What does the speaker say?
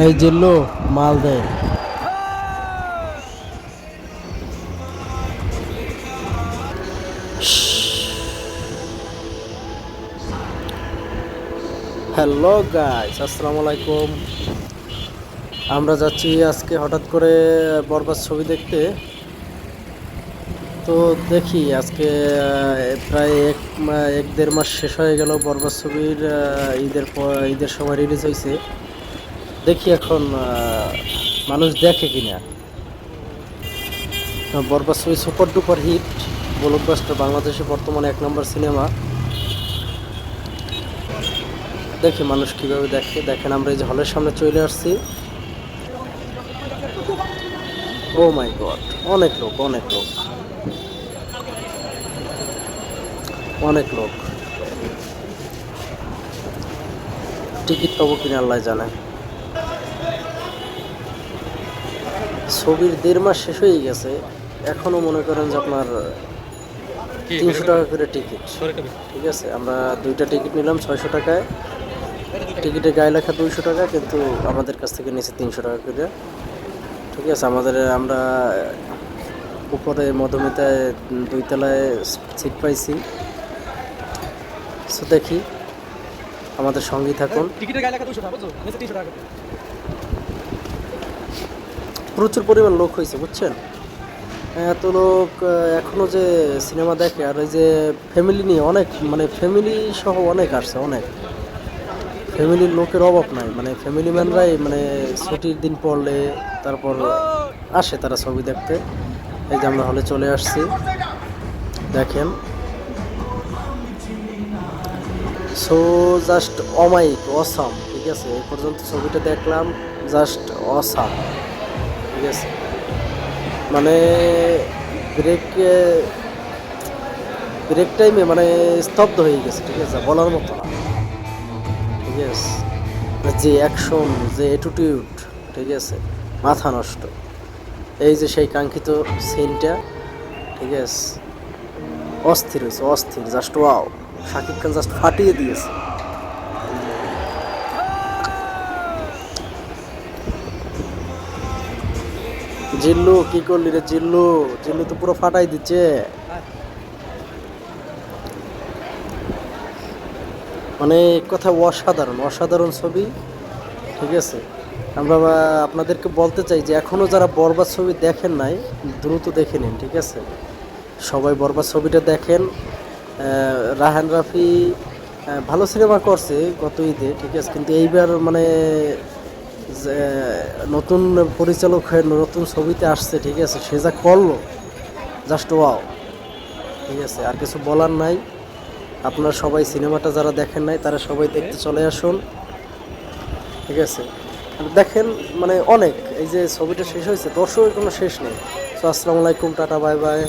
এই জিল্লু মাল দেয় হ্যালো গাইস আসসালামু আলাইকুম। আমরা যাচ্ছি আজকে হঠাৎ করে বরবাদ ছবি দেখতে। তো দেখি, আজকে প্রায় এক এক দেড় মাস শেষ হয়ে গেল বরবাদ ছবির ঈদের ঈদের সময় রিলিজ হয়েছে দেখি এখন মানুষ দেখে কিনা। বরবাদ ছবি সুপার ডুপার হিট ব্লকবাস্টার বাংলাদেশে বর্তমানে এক নম্বর সিনেমা। দেখি মানুষ কীভাবে দেখে। দেখেন আমরা এই যে হলের সামনে চলে আসছি। ও মাই গড অনেক লোক অনেক লোক। অনেক লোক। টিকিট পাবো কিনা আল্লাহ জানে। ছবির দেড় মাস শেষ হয়ে গেছে। এখনও মনে করেন যে আপনার তিনশো টাকা করে টিকিট ঠিক আছে আমরা দুইটা টিকিট নিলাম ছয়শো টাকায়। টিকিটের গায়ে লেখা দুইশো টাকা কিন্তু আমাদের কাছ থেকে নিয়েছে তিনশো টাকা করে। ঠিক আছে আমাদের আমরা উপরে মধুমিতায় দুই তলায় সিট পাইছি। সো দেখি আমাদের সঙ্গী থাকুন। টিকিটের গায়ে লেখা দুশো টাকা বুঝছ? নিচে তিনশো টাকা। প্রচুর পরিমাণ লোক হয়েছে, বুঝছেন? এত লোক এখনও যে সিনেমা দেখে, আর ওই যে ফ্যামিলি নিয়ে অনেক মানে ফ্যামিলি সহ অনেক আসছে, অনেক। ফ্যামিলির লোকের অভাব নাই মানে ফ্যামিলি ম্যানরাই মানে ছুটির দিন পড়লে তারপর আসে তারা ছবি দেখতে। এই যে আমরা হলে চলে আসছি, দেখেন। সো জাস্ট অমাইক অসাম ঠিক আছে? এই পর্যন্ত ছবিটা দেখলাম জাস্ট অসাম মানে ব্রেক ব্রেক টাইমে মানে স্তব্ধ হয়ে গেছে, ঠিক আছে, বলার মতো না। ঠিক আছে। যে অ্যাকশন যে অ্যাটিটিউড ঠিক আছে, মাথা নষ্ট। এই যে সেই কাঙ্ক্ষিত সিনটা ঠিক আছে। অস্থির হয়েছে, অস্থির just wow Shakib Khan just ফাটিয়ে দিয়েছে। জিল্লু, কি করলি রে জিল্লু? জিল্লু তো পুরো ফাটাই দিচ্ছে। মানে এক কথা অসাধারণ অসাধারণ ছবি। ঠিক আছে? আমরা আপনাদেরকে বলতে চাই যে এখনও যারা বরবাদ ছবি দেখেন নাই, দ্রুত দেখে নিন, ঠিক আছে? সবাই বরবাদ ছবিটা দেখেন। রাহান রাফি ভালো সিনেমা করছে গত ঈদে, ঠিক আছে? কিন্তু এইবার মানে যে নতুন পরিচালক হয়ে নতুন ছবিতে আসছে, ঠিক আছে? সে যা করল জাস্ট ওয়াও ঠিক আছে? আর কিছু বলার নাই। আপনারা সবাই সিনেমাটা যারা দেখেন নাই, তারা সবাই দেখতে চলে আসুন, ঠিক আছে? দেখেন মানে অনেক, এই যে ছবিটা শেষ হয়েছে, দর্শকের কোনো শেষ নেই। তো আসসালামু আলাইকুম, টাটা, বাই বাই।